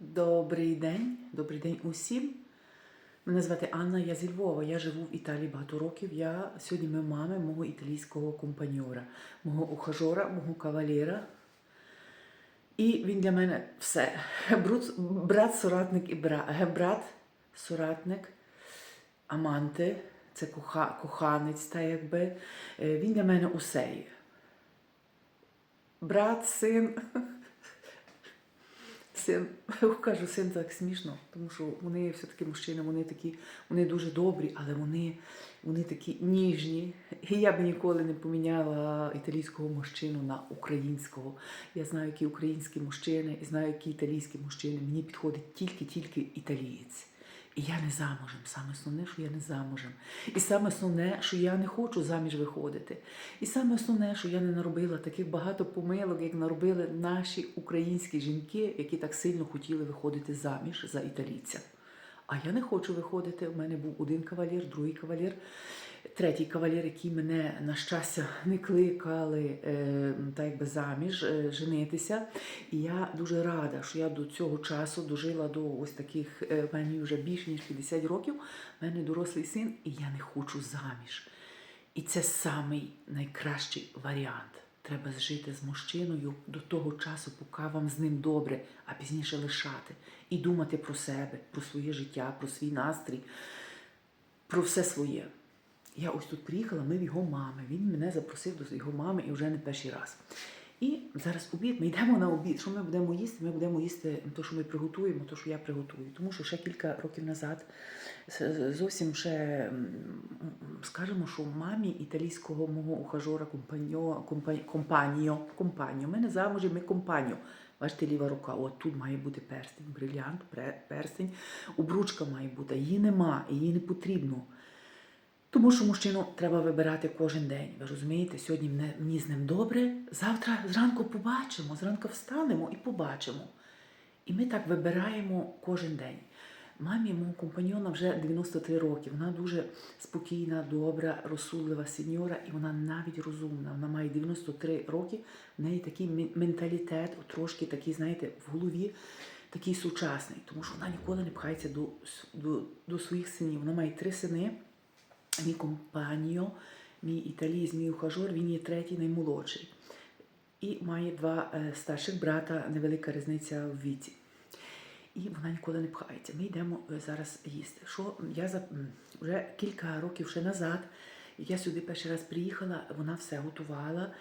Добрий день, добрий день усім. Мене звати Анна, я зі Львова. Я живу в Італії багато років. Я сьогодні ми мами мого італійського компаньора, мого ухажора, мого кавалера. І він для мене все. Брат, соратник і бра, брат, соратник, аманти, це коха, коханець, та якби. Е, Він для мене усе. Брат, син. Син, кажу, син так смішно, тому що вони все-таки мужчини, вони такі, вони дуже добрі, але вони, вони такі ніжні. І я б ніколи не поміняла італійського мужчину на українського. Я знаю, які українські мужчини, і знаю, які італійські мужчини. Мені підходить тільки-тільки італієць. І я не замужем. Саме основне, що я не замужем. І саме основне, що я не хочу заміж виходити. І саме основне, що я не наробила таких багато помилок, як наробили наші українські жінки, які так сильно хотіли виходити заміж за італійця. А я не хочу виходити. У мене був один кавалер, другий кавалер, третій кавалер, який мене, на щастя, не кликали е, так якби заміж е, женитися. І я дуже рада, що я до цього часу дожила до ось таких, е, мені вже більше ніж 50 років. У мене дорослий син, і я не хочу заміж. І це самий найкращий варіант. Треба зжити з мужчиною до того часу, поки вам з ним добре, а пізніше лишати. І думати про себе, про своє життя, про свій настрій, про все своє. Я ось тут приїхала, ми в його мами. Він мене запросив до його мами і вже не перший раз. І зараз обід, ми йдемо на обід. Що ми будемо їсти? Ми будемо їсти те, що ми приготуємо, те, що я приготую. Тому що ще кілька років назад зовсім ще, скажемо, що мамі італійського мого ухажора, компаньо, компа- компаньо, компаньо, ми не замужі, ми компаньо. Бачите, ліва рука, от тут має бути перстень, брилянт, пре- перстень, обручка має бути, її нема, її не потрібно. Тому що мужчину треба вибирати кожен день. Ви розумієте, сьогодні мені з ним добре, завтра зранку побачимо, зранку встанемо і побачимо. І ми так вибираємо кожен день. Мамі мого компаньона вже 93 роки. Вона дуже спокійна, добра, розсудлива сеньора, і вона навіть розумна. Вона має 93 роки. В неї такий менталітет, трошки такий, знаєте, в голові такий сучасний, тому що вона ніколи не пхається до, до, до своїх синів. Вона має три сини. Мій компаньо, мій італієць, мій ухажор, він є третій наймолодший. І має два старших брата, невелика різниця в віці. І вона ніколи не пхається. Ми йдемо зараз їсти. Що я за вже кілька років ще назад. Я сюди перший раз приїхала, вона все готувала.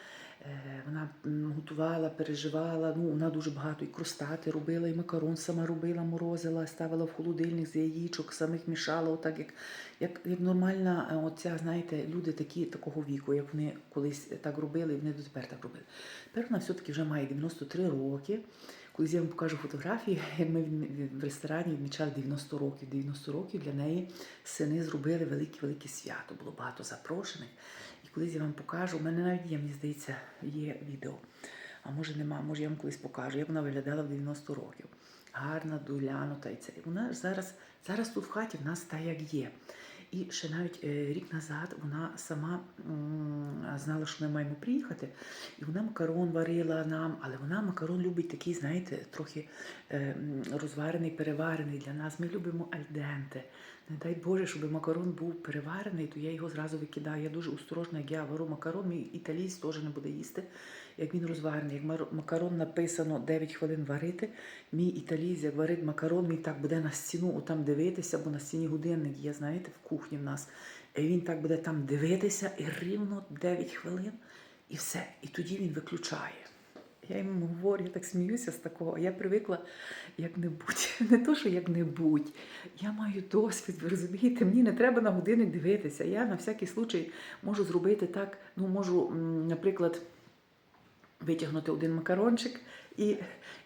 Е, Вона готувала, переживала. Ну, вона дуже багато і крустати робила, і макарон сама робила, морозила, ставила в холодильник з яєчок, самих мішала, отак як, як, як нормальна, е, оця, знаєте, люди такі такого віку, як вони колись так робили, і вони дотепер так робили. Тепер вона все-таки вже має 93 роки. Колись я вам покажу фотографії, як ми в ресторані відмічали 90 років. 90 років для неї сини зробили велике-велике свято. Було багато запрошених. Колись я вам покажу, у мене навіть є, мені здається, є відео. А може нема, може я вам колись покажу, як вона виглядала в 90 років. Гарна, доглянута і це. Вона зараз, зараз тут в хаті в нас та як є. І ще навіть е, рік назад вона сама знала, що ми маємо приїхати, і вона макарон варила нам, але вона макарон любить такий, знаєте, трохи е, розварений, переварений для нас. Ми любимо альденте. Не дай Боже, щоб макарон був переварений, то я його зразу викидаю. Я дуже осторожна, як я вару макарон, мій італієць теж не буде їсти, як він розварений. Як макарон написано 9 хвилин варити, мій італієць, як варить макарон, він так буде на стіну отам дивитися, бо на стіні годинник є, знаєте, в кухні в нас. І він так буде там дивитися і рівно 9 хвилин, і все. І тоді він виключає. Я йому говорю, я так сміюся з такого. Я привикла як-небудь. Не то, що як-небудь. Я маю досвід, ви розумієте, мені не треба на годинник дивитися. Я на всякий случай можу зробити так, ну можу, наприклад, витягнути один макарончик і,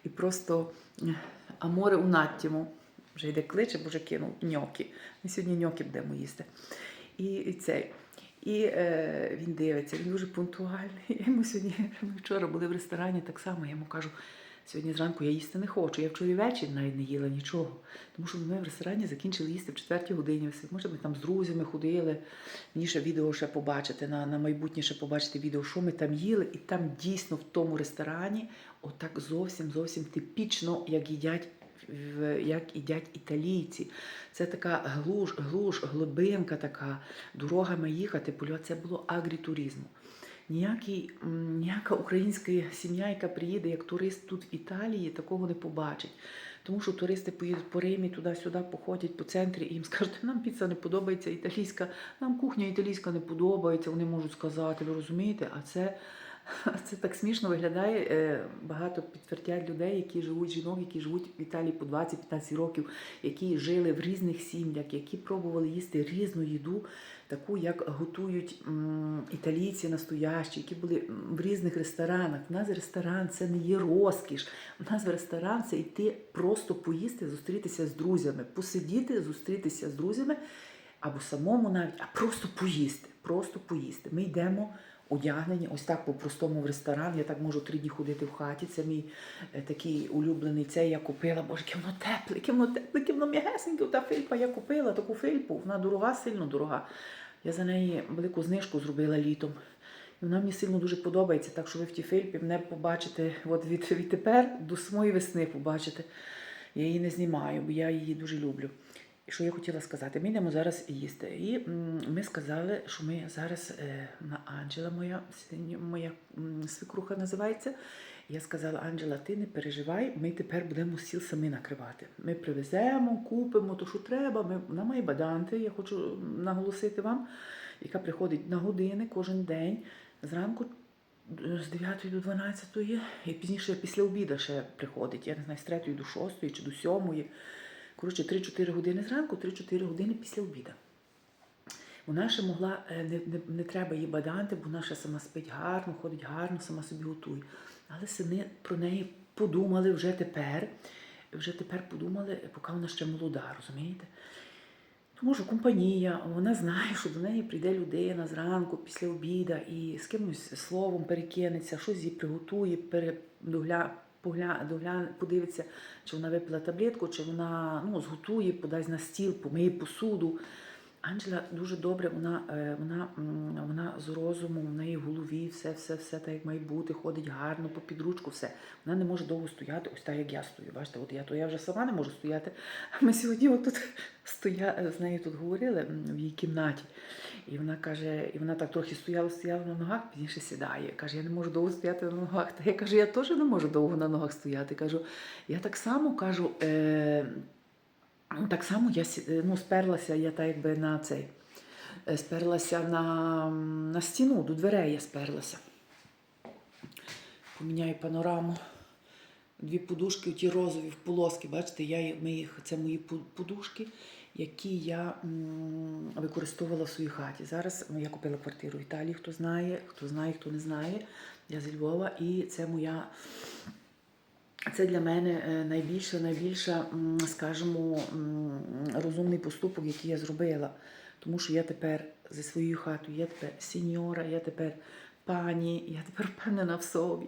і просто е, аморе у наттіму. Вже йде кличе, бо вже кинув ньокі. Ми сьогодні ньокі будемо їсти. І, і цей. І е, він дивиться, він дуже пунктуальний. Я йому сьогодні, ми вчора були в ресторані, так само я йому кажу, сьогодні зранку я їсти не хочу. Я вчора ввечері навіть не їла нічого. Тому що ми в ресторані закінчили їсти в четвертій годині. Може, ми там з друзями ходили. Мені ще відео ще побачити, на, на майбутнє ще побачити відео, що ми там їли. І там дійсно в тому ресторані, отак зовсім зовсім типічно, як їдять як їдять італійці. Це така глуш, глуш, глибинка така, дорогами їхати, польот. Це було агрітуризму. Ніякий, ніяка українська сім'я, яка приїде як турист тут в Італії, такого не побачить. Тому що туристи поїдуть по Римі, туди-сюди походять по центрі і їм скажуть, нам піца не подобається італійська, нам кухня італійська не подобається, вони можуть сказати, ви розумієте, а це, це так смішно виглядає. Е, Багато підтвердять людей, які живуть, жінок, які живуть в Італії по 20-15 років, які жили в різних сім'ях, які пробували їсти різну їду, таку, як готують італійці настоящі, які були в різних ресторанах. У нас ресторан це не є розкіш. У нас в ресторан це йти просто поїсти, зустрітися з друзями, посидіти, зустрітися з друзями або самому навіть, а просто поїсти. Просто поїсти. Ми йдемо одягнені, ось так по-простому в ресторан. Я так можу три дні ходити в хаті. Це мій е, такий улюблений цей я купила. Боже, яке воно тепле, яке воно тепле, яке воно м'ягесеньке. Та фельпа я купила таку фельпу. Вона дорога, сильно дорога. Я за неї велику знижку зробила літом. І вона мені сильно дуже подобається, так що ви в тій фельпі мене побачите от від, відтепер до самої весни побачите. Я її не знімаю, бо я її дуже люблю. І що я хотіла сказати? Ми йдемо зараз їсти. І ми сказали, що ми зараз е, на Анджела, моя, моя свекруха називається. Я сказала, Анджела, ти не переживай, ми тепер будемо сіл самі накривати. Ми привеземо, купимо то, що треба. Ми, вона має баданти, я хочу наголосити вам, яка приходить на години кожен день зранку е, з 9 до 12, і пізніше після обіду ще приходить. Я не знаю, з 3 до 6 чи до 7. Коротше, 3-4 години зранку, 3-4 години після обіду. Вона ще могла, е, не, не, не треба її баданти, бо вона ще сама спить гарно, ходить гарно, сама собі готує. Але сини про неї подумали вже тепер, вже тепер подумали, поки вона ще молода, розумієте? Тому що компанія, вона знає, що до неї прийде людина зранку після обіда і з кимось словом перекинеться, щось їй приготує, передогля, подивиться, чи вона випила таблетку, чи вона ну, зготує, подасть на стіл, помиє посуду. Анджела дуже добре, вона, е, вона, вона з розумом, в неї в голові все, все, все так, як має бути, ходить гарно, по підручку, все. Вона не може довго стояти, ось так, як я стою. Бачите, от я то я вже сама не можу стояти. Ми сьогодні от тут стоя, з нею тут говорили в її кімнаті. І вона каже, і вона так трохи стояла, стояла на ногах, пізніше сідає. Каже, я не можу довго стояти на ногах. Та я кажу, я теж не можу довго на ногах стояти. Кажу, я так само кажу. Е, Так само я ну, сперлася, я так якби на цей. е, Сперлася на, на стіну, до дверей я сперлася. Поміняю панораму. Дві подушки, ті розові в полоски, бачите, я, ми це мої подушки, які я м, використовувала в своїй хаті. Зараз ну, я купила квартиру в Італії, хто знає, хто знає, хто не знає. Я зі Львова, і це моя це для мене е, найбільше, найбільше, скажімо, розумний поступок, який я зробила. Тому що я тепер зі своєю хатою, я тепер сеньора, я тепер пані, я тепер впевнена в собі.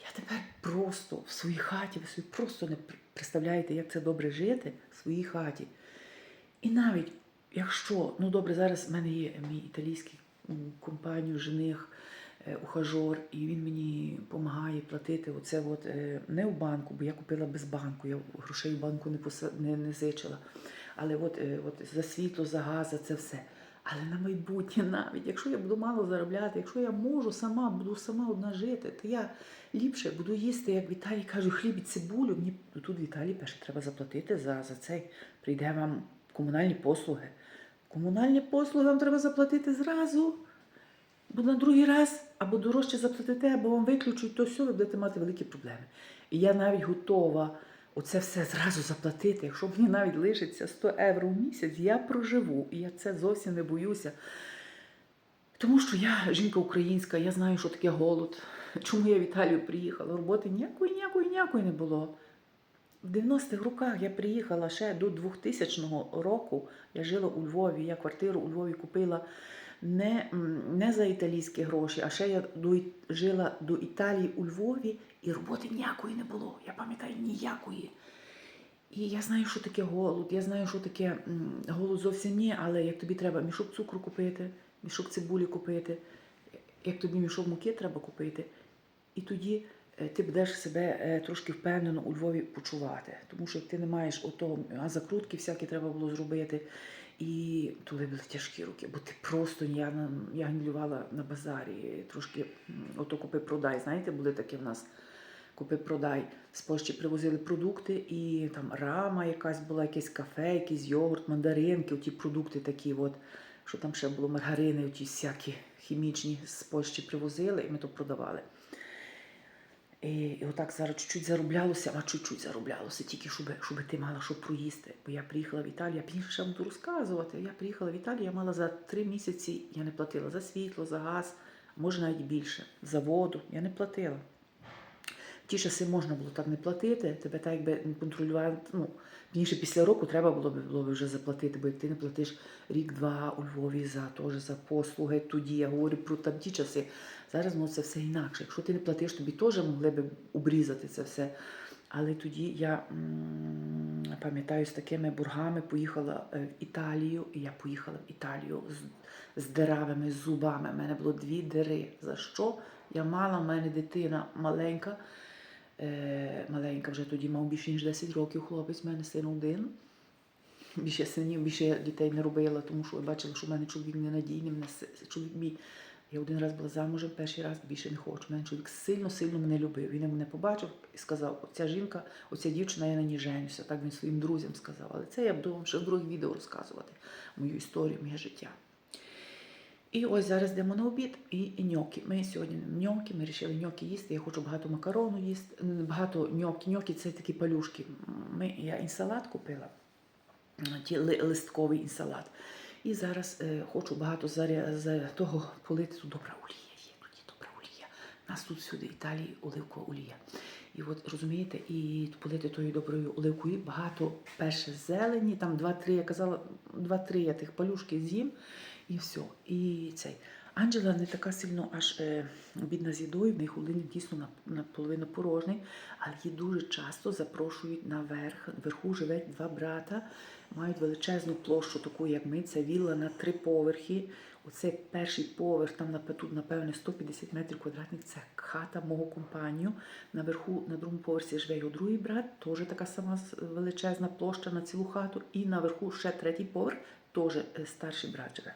Я тепер просто в своїй хаті, ви собі просто не представляєте, як це добре жити в своїй хаті. І навіть якщо, ну добре, зараз в мене є мій італійський компанію, жених, ухажор, і він мені допомагає платити оце от, е, не в банку, бо я купила без банку, я грошей в банку не, поса- не, не зичила. Але от, е, от за світло, за газ, це все. Але на майбутнє навіть, якщо я буду мало заробляти, якщо я можу сама, буду сама одна жити, то я ліпше буду їсти, як Віталій каже, хліб і цибулю. Мені тут в Італії перше треба заплатити за, за цей. Прийде вам комунальні послуги. Комунальні послуги вам треба заплатити зразу. Бо на другий раз або дорожче заплатите, або вам виключуть, то все, ви будете мати великі проблеми. І я навіть готова оце все зразу заплатити. Якщо мені навіть лишиться 100 євро в місяць, я проживу. І я це зовсім не боюся. Тому що я жінка українська, я знаю, що таке голод. Чому я в Італію приїхала? Роботи ніякої, ніякої, ніякої не було. В 90-х роках я приїхала ще до 2000 року. Я жила у Львові. Я квартиру у Львові купила не, не за італійські гроші, а ще я до, жила до Італії у Львові, і роботи ніякої не було. Я пам'ятаю, ніякої. І я знаю, що таке голод. Я знаю, що таке голод зовсім ні, але як тобі треба мішок цукру купити, мішок цибулі купити, як тобі мішок муки треба купити. І тоді ти будеш себе е, трошки впевнено у Львові почувати. Тому що ти не маєш ото, а закрутки всякі треба було зробити. І туди були тяжкі руки, бо ти просто я, я гнілювала на базарі, трошки ото купи-продай. Знаєте, були такі в нас купи-продай. З Польщі привозили продукти, і там рама якась була, якесь кафе, якийсь йогурт, мандаринки, оті продукти такі, от, що там ще було маргарини, оті всякі хімічні з Польщі привозили, і ми то продавали. І, і отак зараз чуть-чуть зароблялося, а чуть-чуть зароблялося, тільки щоб, щоб ти мала що проїсти. Бо я приїхала в Італію, я більше буду розказувати. Я приїхала в Італію, я мала за три місяці, я не платила за світло, за газ, може навіть більше, за воду. Я не платила. Ті часи можна було так не платити, тебе так якби контролювали. Ну, пізніше після року треба було б було вже заплатити, бо як ти не платиш рік-два у Львові за теж за послуги, тоді я говорю про там ті часи. Зараз ну, це все інакше. Якщо ти не платиш, тобі теж могли б обрізати це все. Але тоді я пам'ятаю, з такими боргами поїхала е, в Італію, і я поїхала в Італію з, з диравими зубами. У мене було дві дири. За що? Я мала, в мене дитина маленька, маленька вже тоді мав більше ніж 10 років хлопець, в мене син один. Більше синів, більше дітей не робила, тому що я бачила, що в мене чоловік ненадійний, мене чоловік мій. Я один раз була замужем, перший раз більше не хочу. Мене чоловік сильно-сильно мене любив. Він мене побачив і сказав: оця жінка, оця дівчина, я на ній женюся. Так він своїм друзям сказав. Але це я буду вам ще в других відео розказувати мою історію, моє життя. І ось зараз йдемо на обід і, ньокі. Ми сьогодні ньокі, ми вирішили ньокі їсти. Я хочу багато макарону їсти, багато ньокі. Ньокі це такі палюшки. Ми, я інсалат купила, ті листковий інсалат. І зараз е, хочу багато заря, за того полити. Тут добра олія є, тут є добра олія. Нас тут всюди Італії оливкова олія. І от розумієте, і полити тою доброю оливкою багато перше зелені, там два-три, я казала, два-три я тих палюшки з'їм, і все. І цей. Анджела не така сильно аж е, бідна з їдою, в них холодильник дійсно на- наполовину порожній, але її дуже часто запрошують наверх. Вверху живуть два брата, мають величезну площу, таку як ми. Це вілла на три поверхи. Оцей перший поверх, там тут, напевне, 150 метрів квадратних, це хата мого компанію. Наверху, на другому поверсі живе його другий брат, теж така сама величезна площа на цілу хату. І наверху ще третій поверх, теж е, старший брат живе.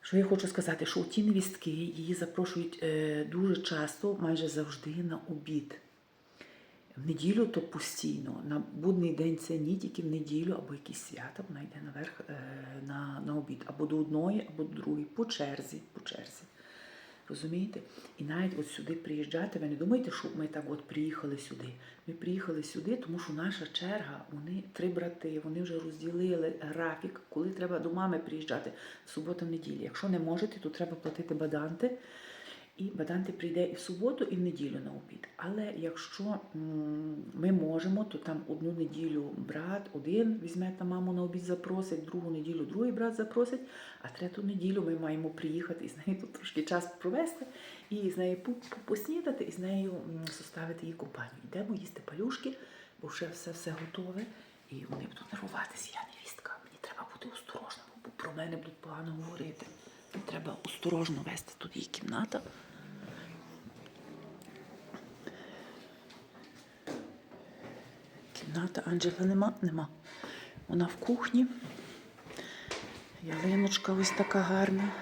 Що я хочу сказати, що ті невістки її запрошують е, дуже часто, майже завжди на обід. В неділю то постійно. На будний день це ні, тільки в неділю або якісь свята, вона йде наверх е, на, на обід. Або до одної, або до другої, по черзі, по черзі. Розумієте? І навіть от сюди приїжджати, ви не думаєте, що ми так от приїхали сюди. Ми приїхали сюди, тому що наша черга, вони три брати, вони вже розділили графік, коли треба до мами приїжджати в суботу-неділі. Якщо не можете, то треба платити баданти. І баданти прийде і в суботу, і в неділю на обід. Але якщо ми можемо, то там одну неділю брат один візьме на маму на обід, запросить, другу неділю другий брат запросить, а третю неділю ми маємо приїхати і з нею тут трошки час провести, і з нею поснідати, і з нею составити її компанію. Йдемо їсти палюшки, бо вже все все готове, і вони будуть нервуватися. Я невістка, мені треба бути осторожним, бо про мене будуть погано говорити. Треба осторожно вести тут її кімната. Кімната Анджела нема, нема. Вона в кухні. Ялиночка ось така гарна.